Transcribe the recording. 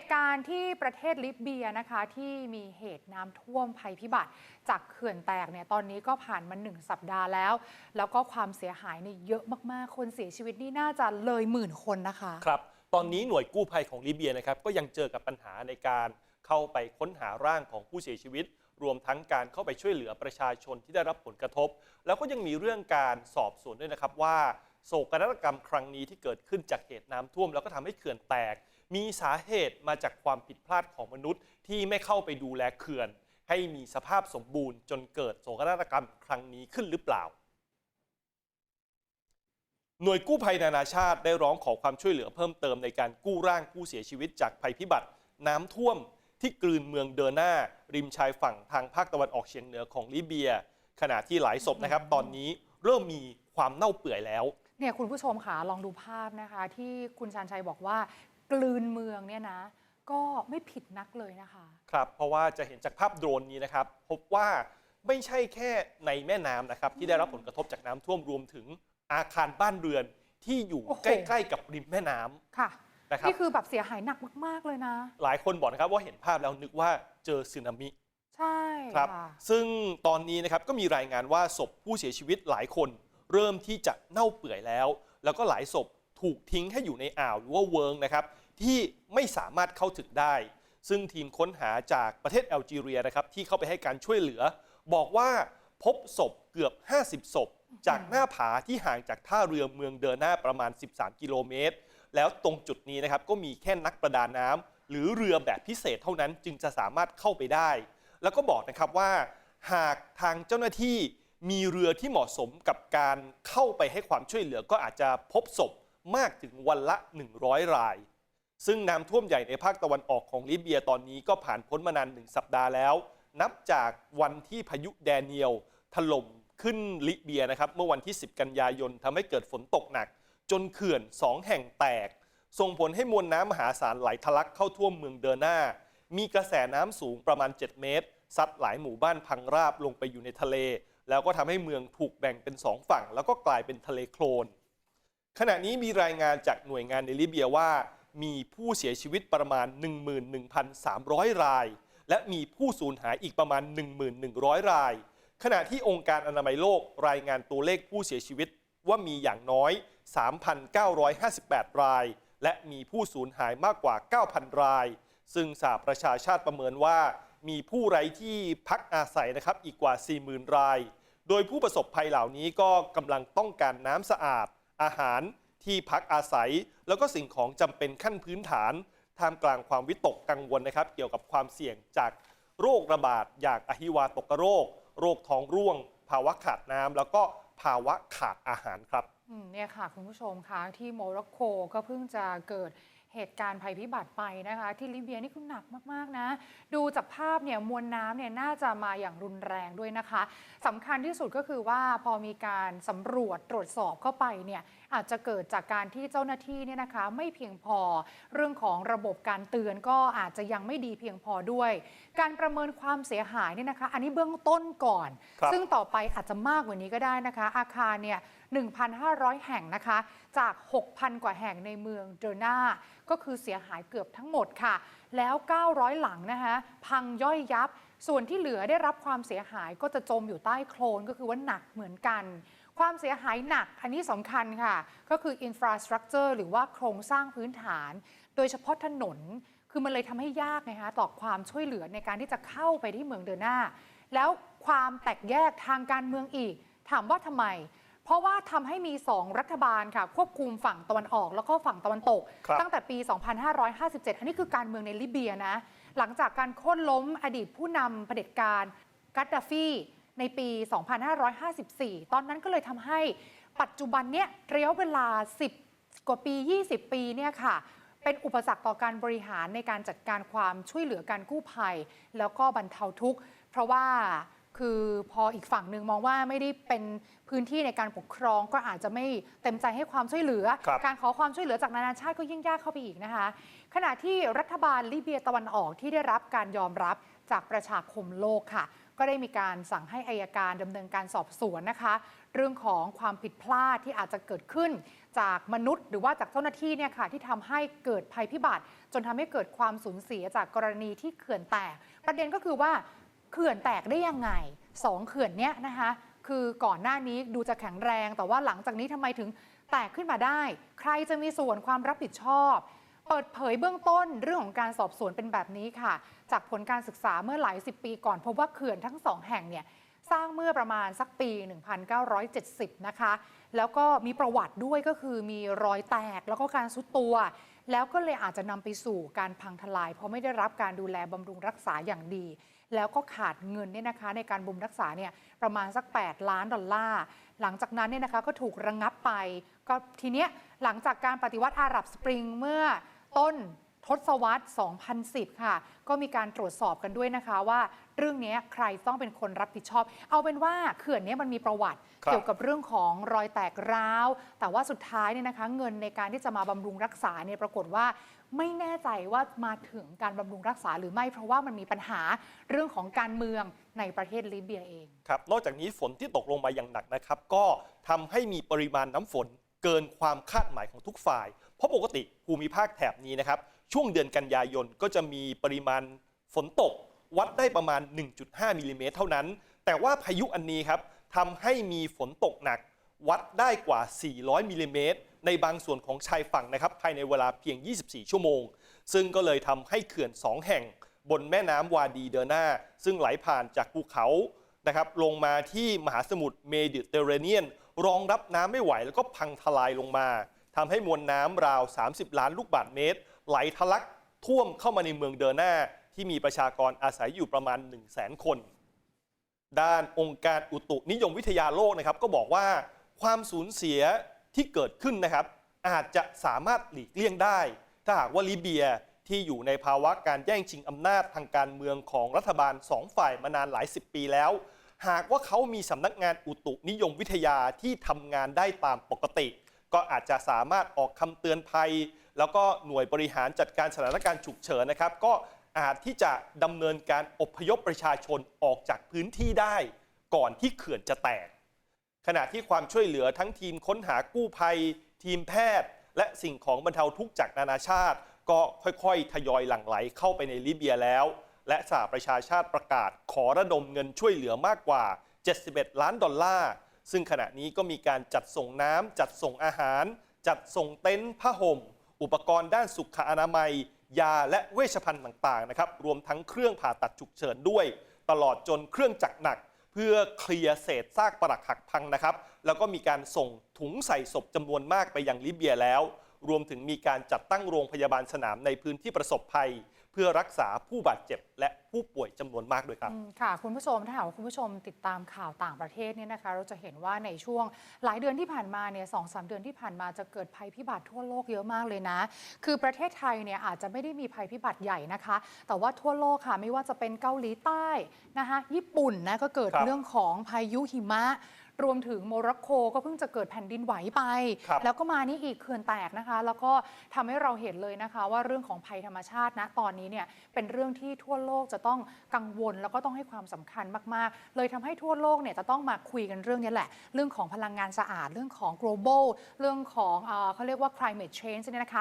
ตุการณ์ที่ประเทศลิเบียนะคะที่มีเหตุน้ำท่วมภัยพิบัติ จากเขื่อนแตกเนี่ยตอนนี้ก็ผ่านมาหนึ่งสัปดาห์แล้ว แล้วก็ความเสียหายเนี่ยเยอะมากๆ คนเสียชีวิตนี่น่าจะเลยหมื่นคนนะคะ ครับ ตอนนี้หน่วยกู้ภัยของลิเบียนะครับก็ยังเจอกับปัญหาในการเข้าไปค้นหาร่างของผู้เสียชีวิต รวมทั้งการเข้าไปช่วยเหลือประชาชนที่ได้รับผลกระทบ แล้วก็ยังมีเรื่องการสอบสวนด้วยนะครับว่าโศกนาฏกรรมครั้งนี้ที่เกิดขึ้นจากเหตุน้ำท่วม แล้วก็ทำให้เขื่อนแตก มีสาเหตุมาจากความผิดพลาดของมนุษย์ ที่ไม่เข้าไปดูแลเขื่อน ให้มีสภาพสมบูรณ์จนเกิดโศกนาฏกรรมครั้งนี้ขึ้นหรือเปล่า หน่วยกู้ภัยนานาชาติได้ร้องขอความช่วยเหลือเพิ่มเติมในการกู้ร่างผู้เสียชีวิตจากภัยพิบัติ น้ำท่วมที่กลืนเมืองเดอร์นาริมชายฝั่งทางภาคตะวันออกเฉียงเหนือของลิเบีย ขณะที่หลายศพนะครับ ตอนนี้เริ่มมีความเน่าเปื่อยแล้ว เนี่ยคุณผู้ชมค่ะลองดูภาพนะคะ ที่คุณชานชัยบอกว่า กลืนเมืองเนี่ยนะ ก็ไม่ผิดนักเลยนะคะ ครับ เพราะว่าจะเห็นจากภาพโดรนนี้นะครับ พบว่าไม่ใช่แค่ในแม่น้ำนะครับ ที่ได้รับผลกระทบจากน้ำท่วมรวมถึงอาคารบ้านเรือนที่อยู่โอ้โห ใกล้ๆกับริมแม่น้ำค่ะ นะครับ นี่คือแบบเสียหายหนักมากๆเลยนะ หลายคนบอกนะครับว่าเห็นภาพแล้วนึกว่าเจอสึนามิ ใช่ครับค่ะซึ่งตอนนี้นะครับก็มีรายงานว่าศพผู้เสียชีวิตหลายคน เริ่มที่จะเน่าเปื่อยแล้ว แล้วก็หลายศพ ถูกทิ้งให้อยู่ในอ่าวหรือว่าเวิงนะครับที่ไม่สามารถเข้าถึงได้ ซึ่งทีมค้นหาจากประเทศแอลจีเรียนะครับที่เข้าไปให้การช่วยเหลือ บอกว่าพบศพเกือบ 50 ศพ จากหน้าผาที่ห่างจากท่าเรือเมืองเดอร์นาประมาณ 13 กิโลเมตร แล้วตรงจุดนี้นะครับก็มีแค่นักประดาน้ำหรือเรือแบบพิเศษเท่านั้นจึงจะสามารถเข้าไปได้ แล้วก็บอกนะครับว่า หากทางเจ้าหน้าที่มีเรือที่เหมาะสมกับการเข้าไปให้ความช่วยเหลือก็อาจจะพบศพ มากถึงวันละ 100 ราย ซึ่งน้ำท่วมใหญ่ในภาคตะวันออกของลิเบียตอนนี้ก็ผ่านพ้นมานานหนึ่งสัปดาห์แล้ว นับจากวันที่พายุแดเนียลถล่มขึ้นลิเบียนะครับเมื่อวันที่ 10 กันยายนทำให้เกิดฝนตกหนัก จนเขื่อนสองแห่งแตก ส่งผลให้มวลน้ำมหาศาลไหลทะลักเข้าท่วมเมืองเดอร์นามีกระแสน้ำสูงประมาณ 7 เมตร ซัดหลายหมู่บ้านพังราบลงไปอยู่ในทะเล แล้วก็ทำให้เมืองถูกแบ่งเป็นสองฝั่ง แล้วก็กลายเป็นทะเลโคลน ขณะนี้มีรายงานจากหน่วยงานในลิเบียว่า มีผู้เสียชีวิตประมาณ 11,300 ราย และมีผู้สูญหายอีกประมาณ 1,100 ราย ขณะที่องค์การอนามัยโลกรายงานตัวเลขผู้เสียชีวิตว่ามีอย่างน้อย 3,958 ราย และมีผู้สูญหายมากกว่า 9,000 ราย ซึ่งสหประชาชาติประเมินว่า มีผู้ไร้ที่พักอาศัยนะครับอีกกว่า 40,000 ราย โดยผู้ประสบภัยเหล่านี้ก็กำลังต้องการน้ำสะอาด อาหารที่พักอาศัย แล้วก็สิ่งของจำเป็นขั้นพื้นฐานท่ามกลางความวิตกกังวลนะครับ เกี่ยวกับความเสี่ยงจากโรคระบาดอย่างอหิวาตกโรค โรคท้องร่วง ภาวะขาดน้ำแล้วก็ภาวะขาดอาหารครับเนี่ยค่ะ คุณผู้ชมคะที่โมร็อกโกก็เพิ่งจะเกิด เหตุการณ์ภัยพิบัติไปนะคะ ที่ลิเบียนี่คือหนักมากๆนะ ดูจากภาพเนี่ยมวลน้ำเนี่ยน่าจะมาอย่างรุนแรงด้วยนะคะสำคัญที่สุดก็คือว่าพอมีการสำรวจตรวจสอบเข้าไปเนี่ยอาจจะเกิดจากการที่เจ้าหน้าที่เนี่ยนะคะไม่เพียงพอ เรื่องของระบบการเตือนก็อาจจะยังไม่ดีเพียงพอด้วย การประเมินความเสียหายเนี่ยนะคะ อันนี้เบื้องต้นก่อนครับซึ่งต่อไปอาจจะมากกว่านี้ก็ได้นะคะ อาคารเนี่ย 1,500 แห่งนะคะ จาก 6,000 กว่าแห่งในเมืองเดอร์นาก็คือเสียหายเกือบทั้งหมดค่ะ แล้ว 900 หลังนะคะพังย่อยยับ ส่วนที่เหลือได้รับความเสียหายก็จะจมอยู่ใต้โคลนก็คือว่าหนักเหมือนกัน ความเสียหายหนักอันนี้สำคัญค่ะ ก็คือ infrastructure หรือว่าโครงสร้างพื้นฐาน โดยเฉพาะถนน คือมันเลยทำให้ยากนะคะต่อความช่วยเหลือในการที่จะเข้าไปที่เมืองเดอร์นาแล้วความแตกแยกทางการเมืองอีก ถามว่าทำไม เพราะว่าทำให้มี 2 รัฐบาลค่ะ ควบคุมฝั่งตะวันออกแล้วก็ฝั่งตะวันตกครับตั้งแต่ปี 2557 อันนี้คือการเมืองในลิเบียนะ หลังจากการโค่นล้มอดีตผู้นำเผด็จการกัดดาฟี ในปี 2554 ตอนนั้นก็เลยทำให้ปัจจุบันเนี้ยระยะเวลา 10 กว่าปี 20 ปีเนี่ยค่ะเป็นอุปสรรคต่อการบริหารในการจัดการความช่วยเหลือการกู้ภัย แล้วก็บรรเทาทุกข์เพราะว่าคือพออีกฝั่งหนึ่งมองว่าไม่ได้เป็นพื้นที่ในการปกครองก็อาจจะไม่เต็มใจให้ความช่วยเหลือครับการขอความช่วยเหลือจากนานาชาติก็ยิ่งยากเข้าไปอีกนะคะ ขณะที่รัฐบาลลิเบียตะวันออกที่ได้รับการยอมรับจากประชาคมโลกค่ะ ก็ได้มีการสั่งให้อายการดำเนินการสอบสวนนะคะ เรื่องของความผิดพลาดที่อาจจะเกิดขึ้น จากมนุษย์ หรือว่าจากเจ้าหน้าที่เนี่ยค่ะที่ทำให้เกิดภัยพิบัติ จนทำให้เกิดความสูญเสียจากกรณีที่เขื่อนแตก ประเด็นก็คือว่าเขื่อนแตกได้ยังไงสองเขื่อนเนี้ยนะคะคือก่อนหน้านี้ดูจะแข็งแรง แต่ว่าหลังจากนี้ทำไมถึงแตกขึ้นมาได้ ใครจะมีส่วนความรับผิดชอบ เปิดเผยเบื้องต้นเรื่องของการสอบสวนเป็นแบบนี้ค่ะ จากผลการศึกษาเมื่อหลายสิบปีก่อน พบว่าเขื่อนทั้งสองแห่งเนี่ยสร้างเมื่อประมาณสักปี 1970 นะคะ แล้วก็มีประวัติด้วยก็คือมีรอยแตกแล้วก็การซุดตัว แล้วก็เลยอาจจะนำไปสู่การพังทลาย เพราะไม่ได้รับการดูแลบำรุงรักษาอย่างดี แล้วก็ขาดเงินเนี่ยนะคะ ในการบำรุงรักษาเนี่ยประมาณสัก 8 ล้านดอลลาร์ หลังจากนั้นเนี่ยนะคะก็ถูกระงงับไป ก็ทีเนี้ยหลังจากการปฏิวัติอาหรับสปริงเมื่อ ต้นทศวรรษ 2010 ค่ะ ก็มีการตรวจสอบกันด้วยนะคะว่าเรื่องนี้ใครต้องเป็นคนรับผิดชอบ เอาเป็นว่าเขื่อนเนี้มันมีประวัติครับเกี่ยวกับเรื่องของรอยแตกร้าว แต่ว่าสุดท้ายเนี่ยนะคะ เงินในการที่จะมาบำรุงรักษาเนี่ยปรากฏว่าไม่แน่ใจว่ามาถึงการบำรุงรักษาหรือไม่ เพราะว่ามันมีปัญหาเรื่องของการเมืองในประเทศลิเบียเองครับนอกจากนี้ฝนที่ตกลงมาอย่างหนักนะครับ ก็ทำให้มีปริมาณน้ำฝนเกินความคาดหมายของทุกฝ่าย เพราะปกติภูมิภาคแถบนี้นะครับช่วงเดือนกันยายนก็จะมีปริมาณฝนตก วัดได้ประมาณ 1.5มิลลิเมตรเท่านั้น แต่ว่าพายุอันนี้ครับทำให้มีฝนตกหนัก วัดได้กว่า 400มิลลิเมตรในบางส่วนของชายฝั่งนะครับภายในเวลาเพียง 24 ชั่วโมง ซึ่งก็เลยทำให้เขื่อน 2 แห่ง บนแม่น้ำวาดีเดอร์นาซึ่งไหลผ่านจากภูเขานะครับลงมาที่มหาสมุทรเมดิเตอร์เรเนียน รองรับน้ำไม่ไหวแล้วก็พังทลายลงมา ทำให้มวลน้ำราว 30 ล้านลูกบาศก์เมตร ไหลทะลักท่วมเข้ามาในเมืองเดอร์นาที่มีประชากรอาศัยอยู่ประมาณ 1 0 0 0 0แสนคน ด้านองค์การอุตุนิยมวิทยาโลกนะครับ ก็บอกว่าความสูญเสียที่เกิดขึ้นนะครับ อาจจะสามารถหลีกเลี่ยงได้ ถ้าหากว่าลิเบียที่อยู่ในภาวะการแย่งชิงอำนาจทางการเมืองของรัฐบาลสองฝ่ายมานานหลายสิบปีแล้ว หากว่าเขามีสำนักงานอุตุนิยมวิทยาที่ทำงานได้ตามปกติ ก็อาจจะสามารถออกคำเตือนภัย แล้วก็หน่วยบริหารจัดการสถานการณ์ฉุกเฉินนะครับ ก็อาจที่จะดำเนินการอพยพประชาชนออกจากพื้นที่ได้ ก่อนที่เขื่อนจะแตก ขณะที่ความช่วยเหลือทั้งทีมค้นหากู้ภัย ทีมแพทย์ และสิ่งของบรรเทาทุกข์จากนานาชาติ ก็ค่อยๆ ทยอยหลั่งไหลเข้าไปในลิเบียแล้ว และสหประชาชาติประกาศขอระดมเงินช่วยเหลือมากกว่า 71 ล้านดอลลาร์ ซึ่งขณะนี้ก็มีการจัดส่งน้ำจัดส่งอาหาร จัดส่งเต็นท์ผ้าห่ม อุปกรณ์ด้านสุขอนามัย ยาและเวชภัณฑ์ต่างๆนะครับรวมทั้งเครื่องผ่าตัดฉุกเฉินด้วย ตลอดจนเครื่องจักรหนัก เพื่อเคลียร์เศษซากปรักหักพังนะครับ แล้วก็มีการส่งถุงใส่ศพจำนวนมากไปยังลิเบียแล้ว รวมถึงมีการจัดตั้งโรงพยาบาลสนามในพื้นที่ประสบภัย พื่อรักษาผู้บาดเจ็บ และผู้ป่วยจำนวนมากด้วยครับอืมค่ะ คุณผู้ชมถ้าหากว่าคุณผู้ชมติดตามข่าวต่างประเทศเนี่ยนะคะ เราจะเห็นว่าในช่วงหลายเดือนที่ผ่านมาเนี่ยสองสามเดือนที่ผ่านมาจะเกิดภัยพิบัติทั่วโลกเยอะมากเลยนะ คือประเทศไทยเนี่ยอาจจะไม่ได้มีภัยพิบัติใหญ่นะคะ แต่ว่าทั่วโลกค่ะไม่ว่าจะเป็นเกาหลีใต้นะคะญี่ปุ่นนะก็เกิดครับเรื่องของพายุหิมะ รวมถึงโมร็อกโกก็เพิ่งจะเกิดแผ่นดินไหวไปครับแล้วก็มานี่อีกเขื่อนแตกนะคะ แล้วก็ทำให้เราเห็นเลยนะคะ ว่าเรื่องของภัยธรรมชาตินะตอนนี้เนี่ยเป็นเรื่องที่ทั่วโลกจะต้องกังวล แล้วก็ต้องให้ความสำคัญมากๆ เลยทำให้ทั่วโลกเนี่ยจะต้องมาคุยกันเรื่องนี้แหละ เรื่องของพลังงานสะอาดเรื่องของ global เรื่องของเออเขาเรียกว่า climate change เนี่ยนะคะ